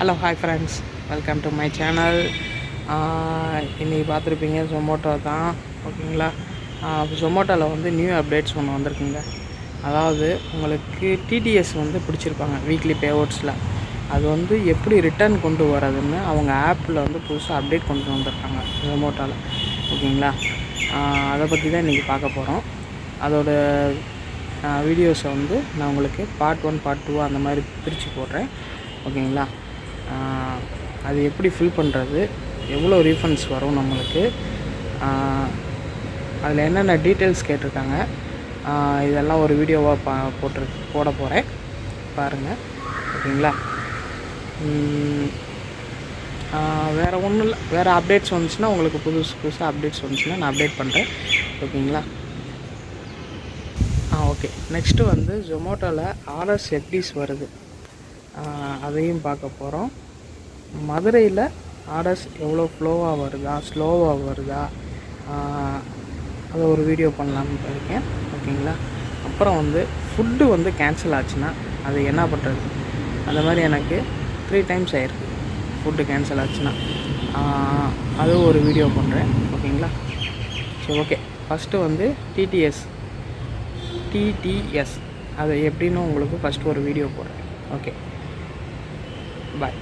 Hello hi friends welcome to my channel இன்றைக்கி பார்த்துருப்பீங்க ஜொமோட்டோ தான். ஓகேங்களா? ஜொமோட்டோவில் வந்து நியூ அப்டேட்ஸ் ஒன்று வந்திருக்குங்க. அதாவது உங்களுக்கு டிடிஎஸ் வந்து பிடிச்சிருப்பாங்க வீக்லி பே அவுட்ஸில் அது வந்து எப்படி ரிட்டர்ன் கொண்டு வரதுன்னு அவங்க ஆப்பில் வந்து புதுசாக அப்டேட் கொண்டு வந்திருக்காங்க ஜொமோட்டோவில் ஓகேங்களா? அதை பற்றி தான் இன்றைக்கி பார்க்க போகிறோம் அதோட வீடியோஸை வந்து நான் உங்களுக்கு பார்ட் ஒன் பார்ட் டூ அந்த மாதிரி பிரித்து போடுறேன். ஓகேங்களா? அது எப்படி ஃபில் பண்ணுறது எவ்வளோ ரீஃபண்ட்ஸ் வரும் நம்மளுக்கு? அதில் என்னென்ன டீட்டெயில்ஸ் கேட்டிருக்காங்க? இதெல்லாம் ஒரு வீடியோவாக பா போட்டு போட போகிறேன் பாருங்கள் ஓகேங்களா? வேறு ஒன்றும் இல்லை. வேறு அப்டேட்ஸ் வந்துச்சுன்னா உங்களுக்கு புதுசு புதுசாக அப்டேட்ஸ் வந்துச்சுன்னா நான் அப்டேட் பண்ணுறேன் ஓகேங்களா? ஆ ஓகே. நெக்ஸ்ட்டு வந்து ஜொமோட்டோவில் ஆர்எஸ் எப்டிஸ் வருது. அதையும் பார்க்க போகிறோம் மதுரையில் ஆர்டர்ஸ் எவ்வளோ ஃப்ளோவாக வருதா ஸ்லோவாக வருதா? அதை ஒரு வீடியோ பண்ணலாம்னு இருக்கேன். ஓகேங்களா? அப்புறம் வந்து ஃபுட்டு வந்து கேன்சல் ஆச்சுன்னா அது என்ன பண்ணுறது அந்த மாதிரி எனக்கு த்ரீ டைம்ஸ் ஆயிருக்கு ஃபுட்டு கேன்சல் ஆச்சுன்னா. அது ஒரு வீடியோ பண்ணுறேன் ஓகேங்களா? சரி ஓகே. ஃபஸ்ட்டு வந்து டிடிஎஸ் டிடிஎஸ் அது எப்படின்னு உங்களுக்கு ஃபஸ்ட்டு ஒரு வீடியோ போடுறேன். ஓகே. பாய்